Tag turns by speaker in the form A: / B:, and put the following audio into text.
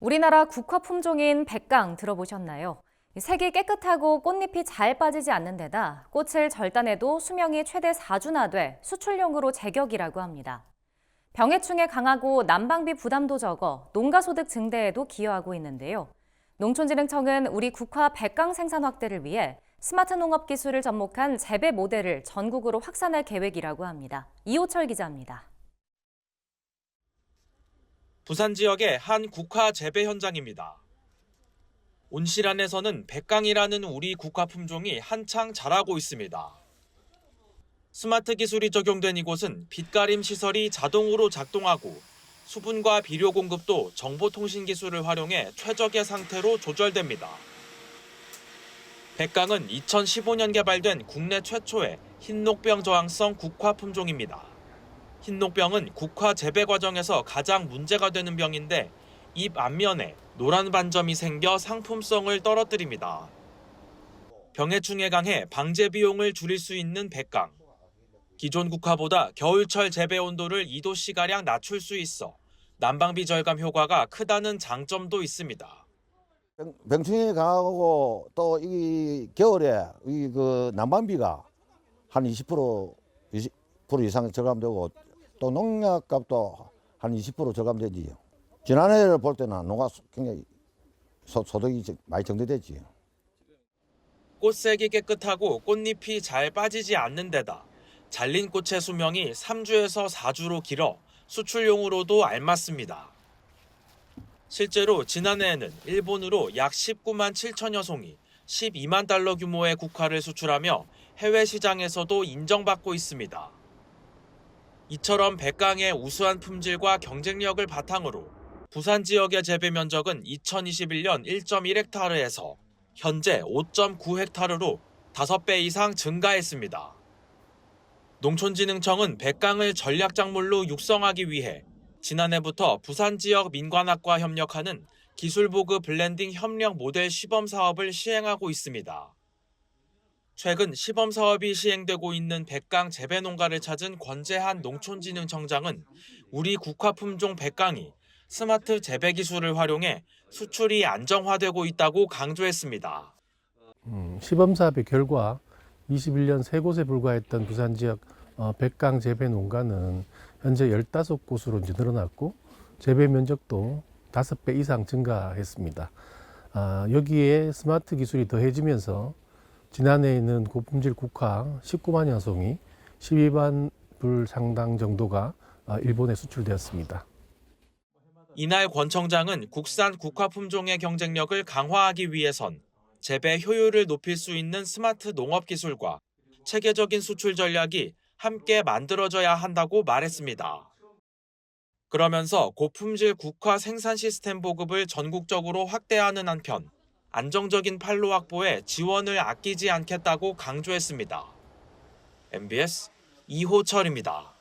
A: 우리나라 국화 품종인 백강 들어보셨나요? 색이 깨끗하고 꽃잎이 잘 빠지지 않는 데다 꽃을 절단해도 수명이 최대 4주나 돼 수출용으로 제격이라고 합니다. 병해충에 강하고 난방비 부담도 적어 농가 소득 증대에도 기여하고 있는데요. 농촌진흥청은 우리 국화 백강 생산 확대를 위해 스마트 농업 기술을 접목한 재배 모델을 전국으로 확산할 계획이라고 합니다. 이호철 기자입니다.
B: 부산 지역의 한 국화 재배 현장입니다. 온실안에서는 백강이라는 우리 국화 품종이 한창 자라고 있습니다. 스마트 기술이 적용된 이곳은 빛가림 시설이 자동으로 작동하고 수분과 비료 공급도 정보통신 기술을 활용해 최적의 상태로 조절됩니다. 백강은 2015년 개발된 국내 최초의 흰녹병 저항성 국화 품종입니다. 흰녹병은 국화 재배 과정에서 가장 문제가 되는 병인데 잎 앞면에 노란 반점이 생겨 상품성을 떨어뜨립니다. 병해 충에 강해 방제 비용을 줄일 수 있는 백강. 기존 국화보다 겨울철 재배 온도를 2도씨가량 낮출 수 있어 난방비 절감 효과가 크다는 장점도 있습니다.
C: 병- 병충해 강하고 또 이 겨울에 이 그 난방비가 한 20% 20% 이상 절감되고 또 농약값도 한 20% 절감되지요. 지난해를 볼 때는 농가 소- 굉장히 소, 소득이 좀 많이 정대됐지요.
B: 꽃색이 깨끗하고 꽃잎이 잘 빠지지 않는 데다 잘린 꽃의 수명이 3주에서 4주로 길어 수출용으로도 알맞습니다. 실제로 지난해에는 일본으로 약 19만 7천여 송이 12만 달러 규모의 국화를 수출하며 해외 시장에서도 인정받고 있습니다. 이처럼 백강의 우수한 품질과 경쟁력을 바탕으로 부산 지역의 재배 면적은 2021년 1.1헥타르에서 현재 5.9헥타르로 5배 이상 증가했습니다. 농촌진흥청은 백강을 전략작물로 육성하기 위해 지난해부터 부산 지역 민관학과 협력하는 기술보급 블렌딩 협력 모델 시범 사업을 시행하고 있습니다. 최근 시범 사업이 시행되고 있는 백강 재배 농가를 찾은 권재한 농촌진흥청장은 우리 국화 품종 백강이 스마트 재배 기술을 활용해 수출이 안정화되고 있다고 강조했습니다.
D: 음, 시범 사업의 결과 21년 세 곳에 불과했던 부산 지역 어, 백강 재배 농가는 현재 15곳으로 이제 늘어났고 재배 면적도 5배 이상 증가했습니다. 아, 여기에 스마트 기술이 더해지면서 지난해에는 고품질 국화 19만 여 송이 12만 불 상당 정도가 아, 일본에 수출되었습니다.
B: 이날 권 청장은 국산 국화 품종의 경쟁력을 강화하기 위해선 재배 효율을 높일 수 있는 스마트 농업 기술과 체계적인 수출 전략이 함께 만들어져야 한다고 말했습니다. 그러면서 고품질 국화 생산 시스템 보급을 전국적으로 확대하는 한편 안정적인 판로 확보에 지원을 아끼지 않겠다고 강조했습니다. MBS 이호철입니다.